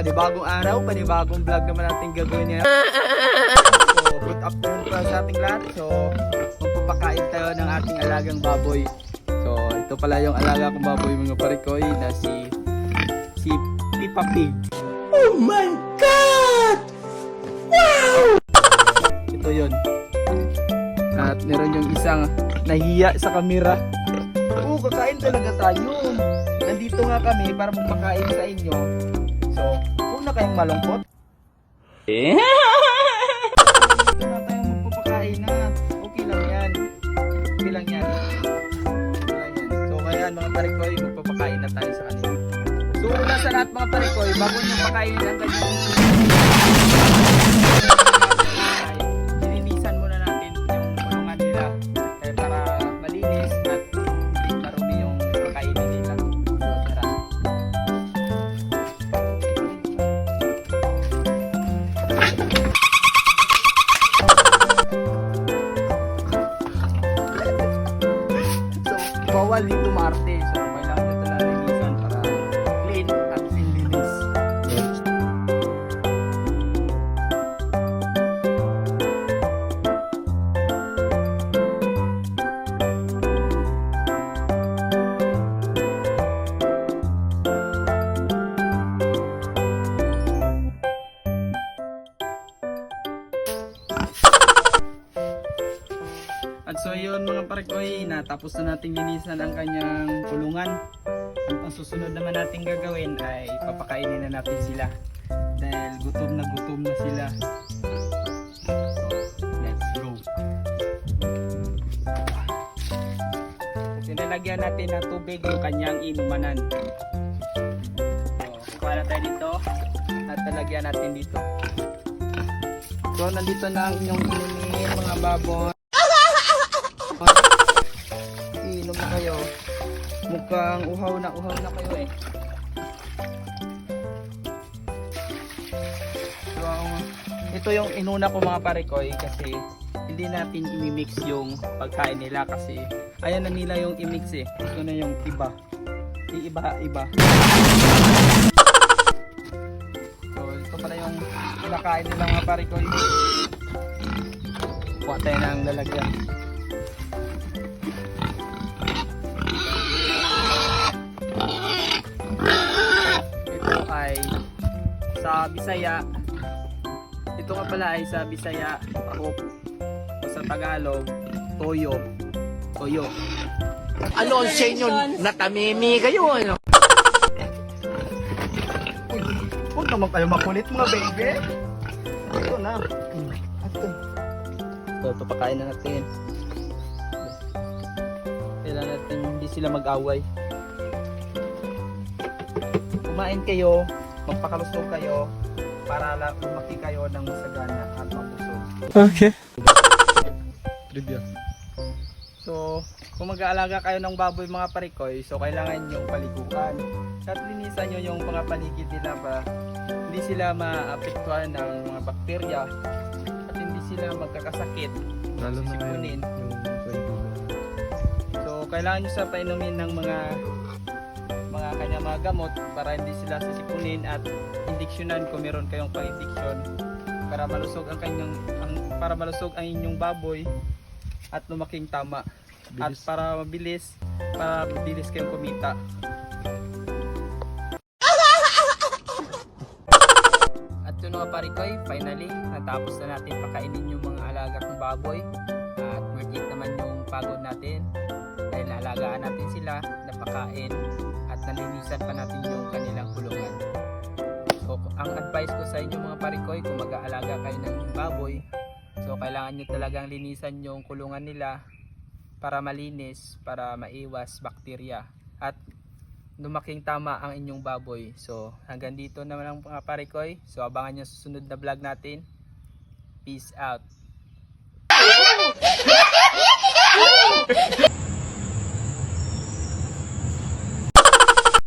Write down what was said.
panibagong araw, panibagong vlog naman natin gagawin ngayon. So, good afternoon po sa ating lahat. So, magpapakain tayo ng ating alagang baboy. So, ito pala yung alaga kong baboy mga parikoy na si si Pippa Pig. Oh my God! Wow! Ito yun. At meron yung isang nahiya sa kamera. Oo, kakain talaga tayo. Nandito nga kami para magpakain sa inyo. So, kung na kayong malungkot, eh? Ito na tayong magpapakain na. Okay lang yan. Okay lang yan. Okay lang yan. So, kaya mga parikoy, magpapakain na tayo sa kanila. So, una sa lahat mga parikoy, bago nyo pakainin ang kanyang bawal dito umarte. So, so yun mga parikoy, natapos na nating linisan ang kanyang kulungan. Ang susunod naman nating gagawin ay papakainin na natin sila. Dahil gutom na gutom na sila. So, let's go. Sinalagyan natin ng tubig yung kanyang inumanan. So, kuha na tayo dito at talagyan natin dito. So, nandito na ang inyong inumin mga baboy. Inom na kayo. Mukhang uhaw na uhaw na kayo eh. So, ito yung inuna ko mga parikoy kasi hindi natin imimix yung pagkain nila kasi ayan na nila yung imix eh. Ito na yung iba. Iiba-iba. So, ito pala yung kinakain nila mga parikoy. Kuha tayo ng lalagyan. Sa Bisaya. Ito nga pala ay sa Bisaya, Pakop. Sa Tagalog, Toyo. Toyo. Ano ang sa inyo? Natamimi kayo, ano? Huwag naman kayo makulit mga baby. Ito na. Ito. Ito, papakain na natin. Kailangan natin hindi sila mag-away. Kumain kayo, magpakalusog kayo, para lang lumaki kayo ng masagana at mabusog. Okay. Trivia. So, kung mag-aalaga kayo ng baboy mga parikoy, so kailangan yung paliguan. At linisan nyo yung mga paligid nila para hindi sila maapektuhan ng mga bakterya at hindi sila magkakasakit. Lalo na Sipunin. ngayon, yung 20 So, kailangan nyo sa painumin ng mga kanya mga gamot para hindi sila sisipunin at indiksyonan kung meron kayong pang-indiksyon para malusog ang kanyang ang, para malusog ang inyong baboy at lumaking tama. At Bilis. para mabilis para mabilis kayong kumita. At yun mga parikoy finally natapos na natin pakainin yung mga alaga kong baboy. At worth it naman yung pagod natin. Dahil naalagaan natin sila napakain at nalinisan pa natin yung kanilang kulungan. So ang advice ko sa inyo mga parikoy kung mag-aalaga kayo ng baboy so kailangan nyo talagang linisan yung kulungan nila para malinis para maiwas bakterya at lumaking tama ang inyong baboy. So hanggang dito naman ang mga parikoy so abangan nyo susunod na vlog natin. Peace out